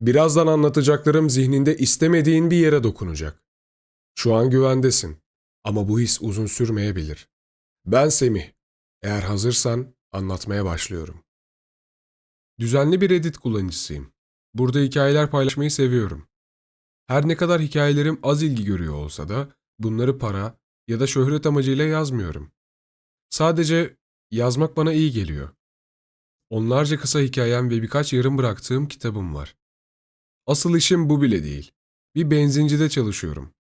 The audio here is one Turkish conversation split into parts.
Birazdan anlatacaklarım zihninde istemediğin bir yere dokunacak. Şu an güvendesin ama bu his uzun sürmeyebilir. Ben Semih. Eğer hazırsan anlatmaya başlıyorum. Düzenli bir Reddit kullanıcısıyım. Burada hikayeler paylaşmayı seviyorum. Her ne kadar hikayelerim az ilgi görüyor olsa da bunları para ya da şöhret amacıyla yazmıyorum. Sadece yazmak bana iyi geliyor. Onlarca kısa hikayem ve birkaç yarım bıraktığım kitabım var. Asıl işim bu bile değil. Bir benzincide çalışıyorum.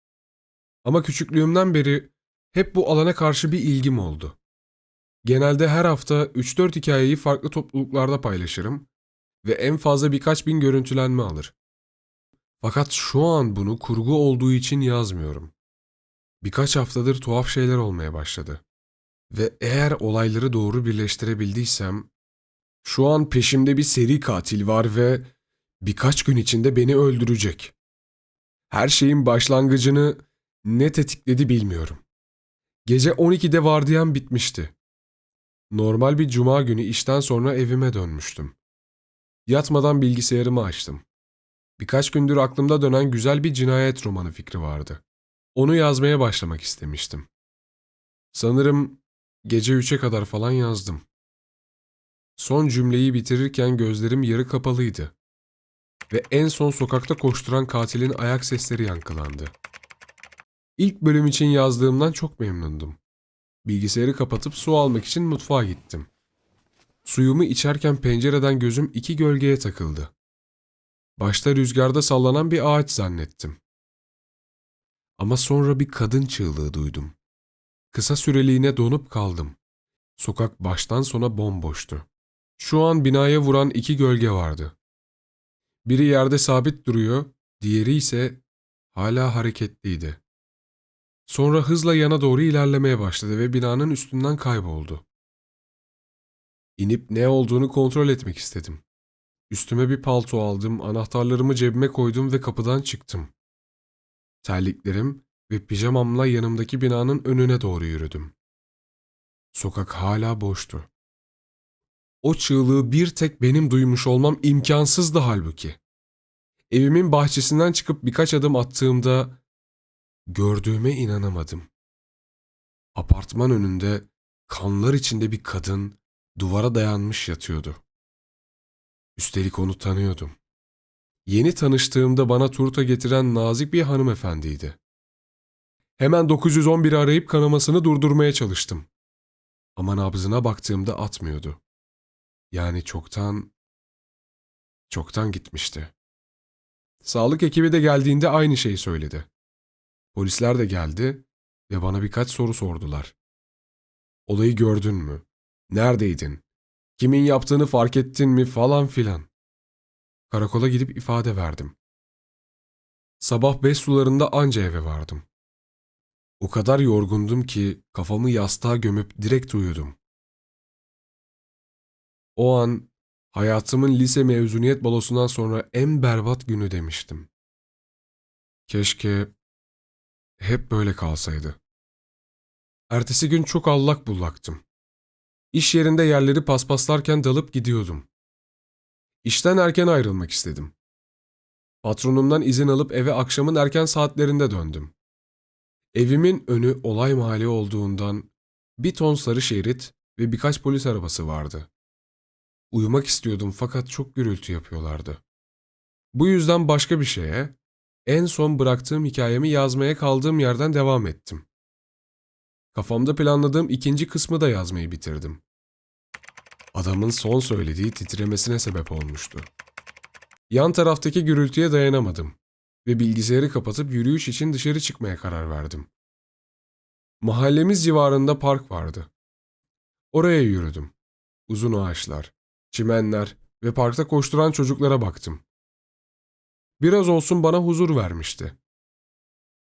Ama küçüklüğümden beri hep bu alana karşı bir ilgim oldu. Genelde her hafta 3-4 hikayeyi farklı topluluklarda paylaşırım ve en fazla birkaç bin görüntülenme alır. Fakat şu an bunu kurgu olduğu için yazmıyorum. Birkaç haftadır tuhaf şeyler olmaya başladı. Ve eğer olayları doğru birleştirebildiysem, şu an peşimde bir seri katil var ve birkaç gün içinde beni öldürecek. Her şeyin başlangıcını ne tetikledi bilmiyorum. Gece 12'de vardiyam bitmişti. Normal bir cuma günü işten sonra evime dönmüştüm. Yatmadan bilgisayarımı açtım. Birkaç gündür aklımda dönen güzel bir cinayet romanı fikri vardı. Onu yazmaya başlamak istemiştim. Sanırım gece 3'e kadar falan yazdım. Son cümleyi bitirirken gözlerim yarı kapalıydı. Ve en son sokakta koşturan katilin ayak sesleri yankılandı. İlk bölüm için yazdığımdan çok memnundum. Bilgisayarı kapatıp su almak için mutfağa gittim. Suyumu içerken pencereden gözüm iki gölgeye takıldı. Başta rüzgarda sallanan bir ağaç zannettim. Ama sonra bir kadın çığlığı duydum. Kısa süreliğine donup kaldım. Sokak baştan sona bomboştu. Şu an binaya vuran iki gölge vardı. Biri yerde sabit duruyor, diğeri ise hala hareketliydi. Sonra hızla yana doğru ilerlemeye başladı ve binanın üstünden kayboldu. İnip ne olduğunu kontrol etmek istedim. Üstüme bir palto aldım, anahtarlarımı cebime koydum ve kapıdan çıktım. Terliklerim ve pijamamla yanımdaki binanın önüne doğru yürüdüm. Sokak hala boştu. O çığlığı bir tek benim duymuş olmam imkansızdı halbuki. Evimin bahçesinden çıkıp birkaç adım attığımda gördüğüme inanamadım. Apartman önünde kanlar içinde bir kadın duvara dayanmış yatıyordu. Üstelik onu tanıyordum. Yeni tanıştığımda bana turta getiren nazik bir hanımefendiydi. Hemen 911'i arayıp kanamasını durdurmaya çalıştım. Ama nabzına baktığımda atmıyordu. Yani çoktan, çoktan gitmişti. Sağlık ekibi de geldiğinde aynı şeyi söyledi. Polisler de geldi ve bana birkaç soru sordular. Olayı gördün mü? Neredeydin? Kimin yaptığını fark ettin mi falan filan. Karakola gidip ifade verdim. Sabah beş sularında anca eve vardım. O kadar yorgundum ki kafamı yastığa gömüp direkt uyudum. O an hayatımın lise mezuniyet balosundan sonra en berbat günü demiştim. Keşke hep böyle kalsaydı. Ertesi gün çok allak bullaktım. İş yerinde yerleri paspaslarken dalıp gidiyordum. İşten erken ayrılmak istedim. Patronumdan izin alıp eve akşamın erken saatlerinde döndüm. Evimin önü olay mahalli olduğundan bir ton sarı şerit ve birkaç polis arabası vardı. Uyumak istiyordum fakat çok gürültü yapıyorlardı. Bu yüzden başka bir şeye, en son bıraktığım hikayemi yazmaya kaldığım yerden devam ettim. Kafamda planladığım ikinci kısmı da yazmayı bitirdim. Adamın son söylediği titremesine sebep olmuştu. Yan taraftaki gürültüye dayanamadım ve bilgisayarı kapatıp yürüyüş için dışarı çıkmaya karar verdim. Mahallemiz civarında park vardı. Oraya yürüdüm. Uzun ağaçlar, çimenler ve parkta koşturan çocuklara baktım. Biraz olsun bana huzur vermişti.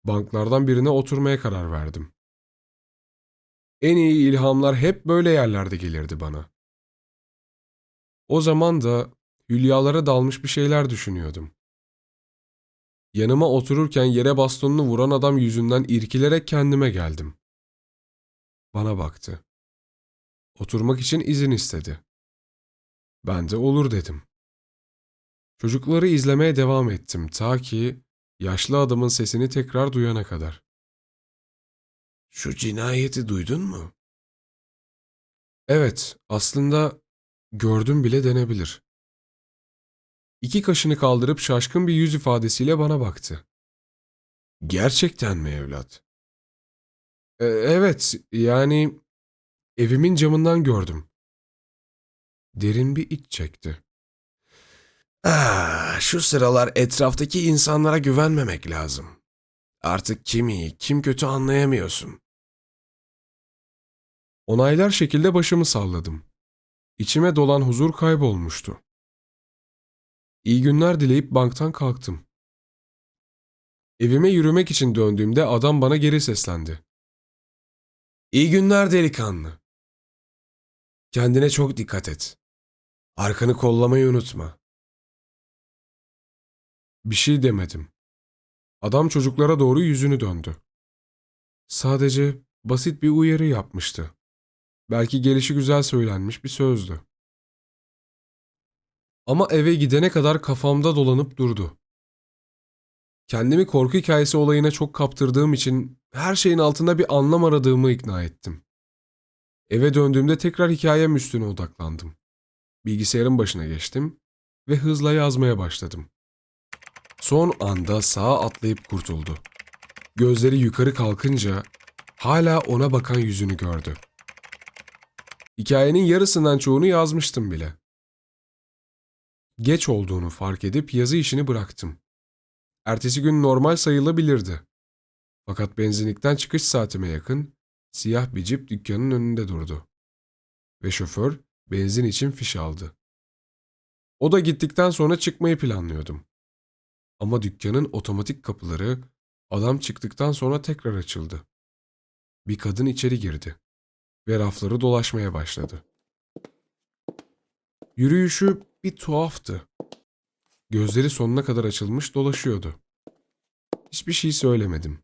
Banklardan birine oturmaya karar verdim. En iyi ilhamlar hep böyle yerlerde gelirdi bana. O zaman da hülyalara dalmış bir şeyler düşünüyordum. Yanıma otururken yere bastonunu vuran adam yüzünden irkilerek kendime geldim. Bana baktı. Oturmak için izin istedi. Ben de olur dedim. Çocukları izlemeye devam ettim ta ki yaşlı adamın sesini tekrar duyana kadar. Şu cinayeti duydun mu? Evet, aslında gördüm bile denebilir. İki kaşını kaldırıp şaşkın bir yüz ifadesiyle bana baktı. Gerçekten mi evlat? "E, evet, yani evimin camından gördüm. Derin bir iç çekti. Ah, şu sıralar etraftaki insanlara güvenmemek lazım. Artık kim iyi, kim kötü anlayamıyorsun. Onaylar şekilde başımı salladım. İçime dolan huzur kaybolmuştu. İyi günler dileyip banktan kalktım. Evime yürümek için döndüğümde adam bana geri seslendi. İyi günler delikanlı. Kendine çok dikkat et. Arkanı kollamayı unutma. Bir şey demedim. Adam çocuklara doğru yüzünü döndü. Sadece basit bir uyarı yapmıştı. Belki gelişi güzel söylenmiş bir sözdü. Ama eve gidene kadar kafamda dolanıp durdu. Kendimi korku hikayesi olayına çok kaptırdığım için her şeyin altında bir anlam aradığımı ikna ettim. Eve döndüğümde tekrar hikayem üstüne odaklandım. Bilgisayarın başına geçtim ve hızla yazmaya başladım. Son anda sağa atlayıp kurtuldu. Gözleri yukarı kalkınca hala ona bakan yüzünü gördü. Hikayenin yarısından çoğunu yazmıştım bile. Geç olduğunu fark edip yazı işini bıraktım. Ertesi gün normal sayılabilirdi. Fakat benzinlikten çıkış saatime yakın siyah bir cip dükkanın önünde durdu. Ve şoför benzin için fiş aldı. O da gittikten sonra çıkmayı planlıyordum. Ama dükkanın otomatik kapıları adam çıktıktan sonra tekrar açıldı. Bir kadın içeri girdi ve rafları dolaşmaya başladı. Yürüyüşü bir tuhaftı. Gözleri sonuna kadar açılmış dolaşıyordu. Hiçbir şey söylemedim.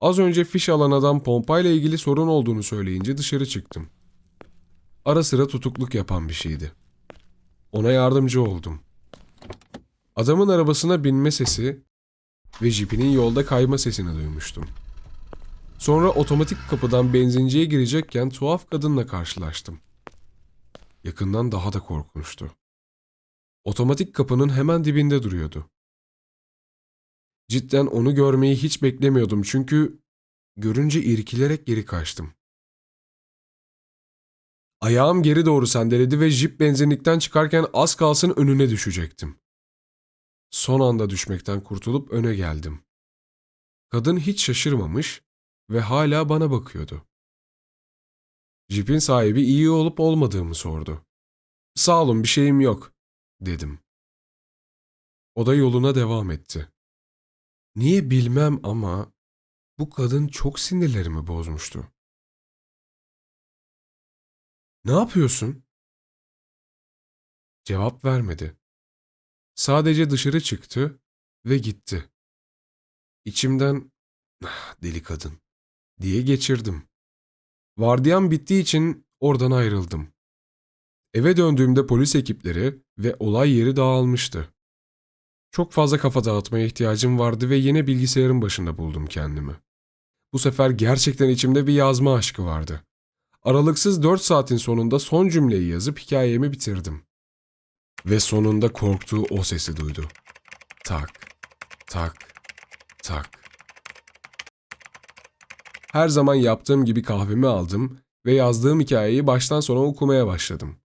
Az önce fiş alan adam pompayla ilgili sorun olduğunu söyleyince dışarı çıktım. Ara sıra tutukluk yapan bir şeydi. Ona yardımcı oldum. Adamın arabasına binme sesi ve jipinin yolda kayma sesini duymuştum. Sonra otomatik kapıdan benzinciye girecekken tuhaf kadınla karşılaştım. Yakından daha da korkunçtu. Otomatik kapının hemen dibinde duruyordu. Cidden onu görmeyi hiç beklemiyordum çünkü görünce irkilerek geri kaçtım. Ayağım geri doğru sendeledi ve jip benzinlikten çıkarken az kalsın önüne düşecektim. Son anda düşmekten kurtulup öne geldim. Kadın hiç şaşırmamış ve hala bana bakıyordu. Jipin sahibi iyi olup olmadığımı sordu. Sağ olun bir şeyim yok, dedim. O da yoluna devam etti. Niye bilmem ama bu kadın çok sinirlerimi bozmuştu. Ne yapıyorsun? Cevap vermedi. Sadece dışarı çıktı ve gitti. İçimden "Ah, deli kadın diye geçirdim. Vardiyam bittiği için oradan ayrıldım. Eve döndüğümde polis ekipleri ve olay yeri dağılmıştı. Çok fazla kafa dağıtmaya ihtiyacım vardı ve yine bilgisayarın başında buldum kendimi. Bu sefer gerçekten içimde bir yazma aşkı vardı. Aralıksız 4 saatin sonunda son cümleyi yazıp hikayemi bitirdim. Ve sonunda korktuğu o sesi duydu. Tak, tak, tak. Her zaman yaptığım gibi kahvemi aldım ve yazdığım hikayeyi baştan sona okumaya başladım.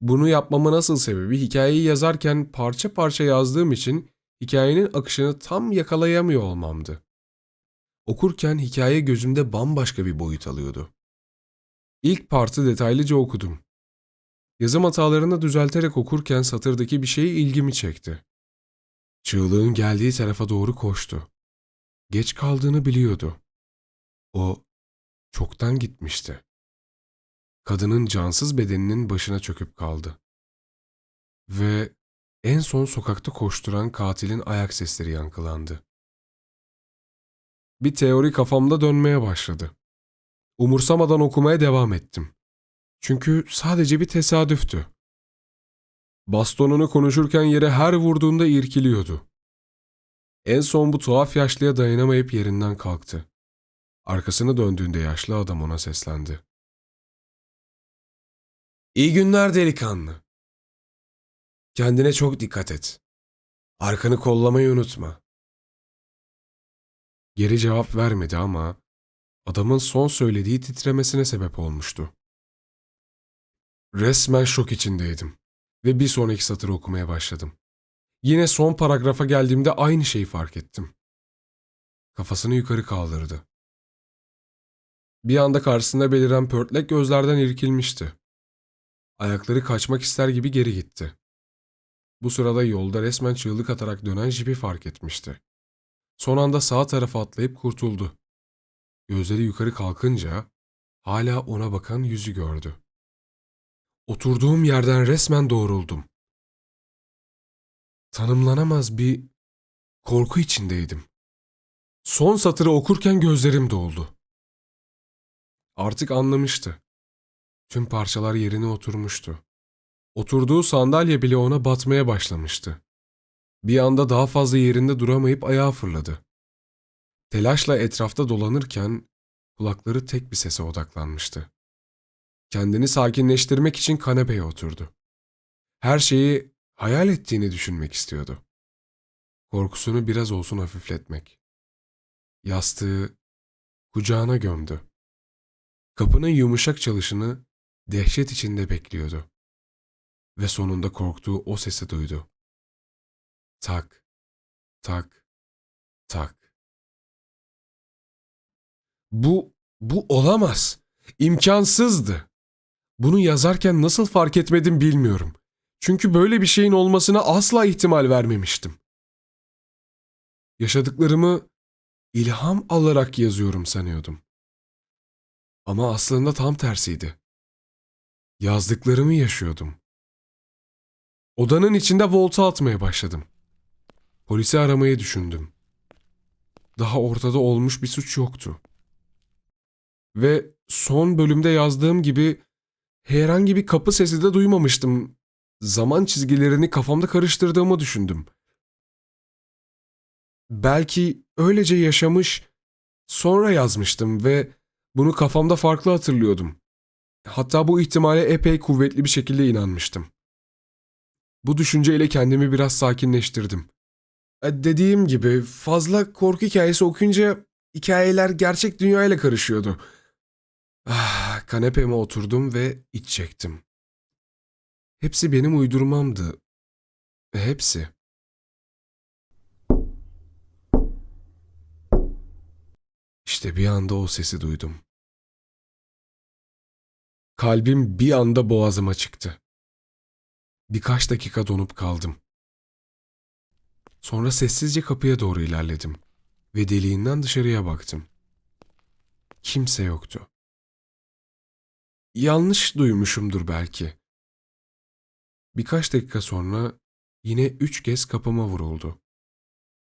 Bunu yapmama nasıl sebebi hikayeyi yazarken parça parça yazdığım için hikayenin akışını tam yakalayamıyor olmamdı. Okurken hikaye gözümde bambaşka bir boyut alıyordu. İlk partı detaylıca okudum. Yazım hatalarını düzelterek okurken satırdaki bir şey ilgimi çekti. Çığlığın geldiği tarafa doğru koştu. Geç kaldığını biliyordu. O çoktan gitmişti. Kadının cansız bedeninin başına çöküp kaldı. Ve en son sokakta koşturan katilin ayak sesleri yankılandı. Bir teori kafamda dönmeye başladı. Umursamadan okumaya devam ettim. Çünkü sadece bir tesadüftü. Bastonunu konuşurken yere her vurduğunda irkiliyordu. En son bu tuhaf yaşlıya dayanamayıp yerinden kalktı. Arkasını döndüğünde yaşlı adam ona seslendi. İyi günler delikanlı. Kendine çok dikkat et. Arkanı kollamayı unutma. Geri cevap vermedi ama adamın son söylediği titremesine sebep olmuştu. Resmen şok içindeydim ve bir sonraki satırı okumaya başladım. Yine son paragrafa geldiğimde aynı şeyi fark ettim. Kafasını yukarı kaldırdı. Bir anda karşısında beliren pörtlek gözlerden irkilmişti. Ayakları kaçmak ister gibi geri gitti. Bu sırada yolda resmen çığlık atarak dönen jipi fark etmişti. Son anda sağ tarafa atlayıp kurtuldu. Gözleri yukarı kalkınca hala ona bakan yüzü gördü. Oturduğum yerden resmen doğruldum. Tanımlanamaz bir korku içindeydim. Son satırı okurken gözlerim doldu. Artık anlamıştı. Tüm parçalar yerine oturmuştu. Oturduğu sandalye bile ona batmaya başlamıştı. Bir anda daha fazla yerinde duramayıp ayağa fırladı. Telaşla etrafta dolanırken kulakları tek bir sese odaklanmıştı. Kendini sakinleştirmek için kanepeye oturdu. Her şeyi hayal ettiğini düşünmek istiyordu. Korkusunu biraz olsun hafifletmek. Yastığı kucağına gömdü. Kapının yumuşak çalışını dehşet içinde bekliyordu. Ve sonunda korktuğu o sesi duydu. Tak, tak, tak. Bu, bu olamaz. İmkansızdı. Bunu yazarken nasıl fark etmedim bilmiyorum. Çünkü böyle bir şeyin olmasına asla ihtimal vermemiştim. Yaşadıklarımı ilham alarak yazıyorum sanıyordum. Ama aslında tam tersiydi. Yazdıklarımı yaşıyordum. Odanın içinde volta atmaya başladım. Polisi aramayı düşündüm. Daha ortada olmuş bir suç yoktu. Ve son bölümde yazdığım gibi herhangi bir kapı sesi de duymamıştım. Zaman çizgilerini kafamda karıştırdığımı düşündüm. Belki öylece yaşamış, sonra yazmıştım ve bunu kafamda farklı hatırlıyordum. Hatta bu ihtimale epey kuvvetli bir şekilde inanmıştım. Bu düşünceyle kendimi biraz sakinleştirdim. E, Dediğim gibi fazla korku hikayesi okuyunca hikayeler gerçek dünyayla karışıyordu. Ah, kanepeme oturdum ve iç çektim. Hepsi benim uydurmamdı. Hepsi. İşte bir anda o sesi duydum. Kalbim bir anda boğazıma çıktı. Birkaç dakika donup kaldım. Sonra sessizce kapıya doğru ilerledim ve deliğinden dışarıya baktım. Kimse yoktu. Yanlış duymuşumdur belki. Birkaç dakika sonra yine üç kez kapıma vuruldu.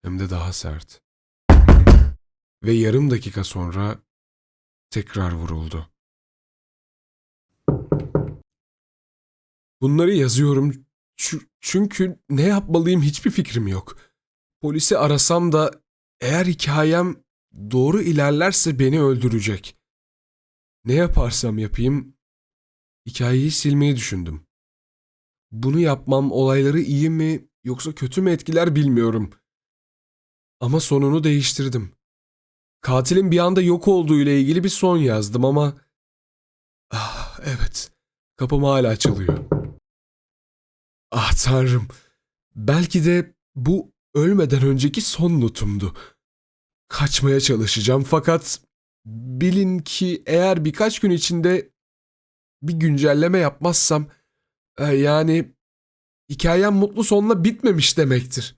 Hem de daha sert. Ve yarım dakika sonra tekrar vuruldu. Bunları yazıyorum çü- çünkü ne yapmalıyım hiçbir fikrim yok. Polisi arasam da eğer hikayem doğru ilerlerse beni öldürecek. Ne yaparsam yapayım hikayeyi silmeyi düşündüm. Bunu yapmam olayları iyi mi yoksa kötü mü etkiler bilmiyorum. Ama sonunu değiştirdim. Katilin bir anda yok olduğu ile ilgili bir son yazdım ama... Ah evet, kapım hala çalıyor. Ah tanrım, belki de bu ölmeden önceki son notumdu. Kaçmaya çalışacağım fakat bilin ki eğer birkaç gün içinde bir güncelleme yapmazsam e, yani hikayem mutlu sonla bitmemiş demektir.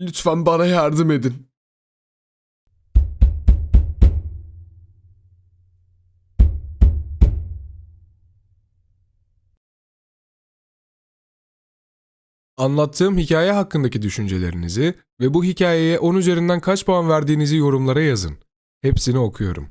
Lütfen bana yardım edin. Anlattığım hikaye hakkındaki düşüncelerinizi ve bu hikayeye 10 üzerinden kaç puan verdiğinizi yorumlara yazın. Hepsini okuyorum.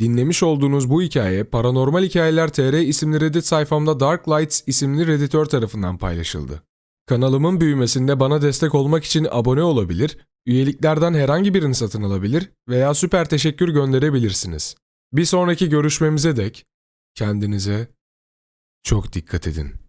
Dinlemiş olduğunuz bu hikaye Paranormal Hikayeler TR isimli Reddit sayfamda Dark Lights isimli redditör tarafından paylaşıldı. Kanalımın büyümesinde bana destek olmak için abone olabilir, üyeliklerden herhangi birini satın alabilir veya süper teşekkür gönderebilirsiniz. Bir sonraki görüşmemize dek kendinize çok dikkat edin.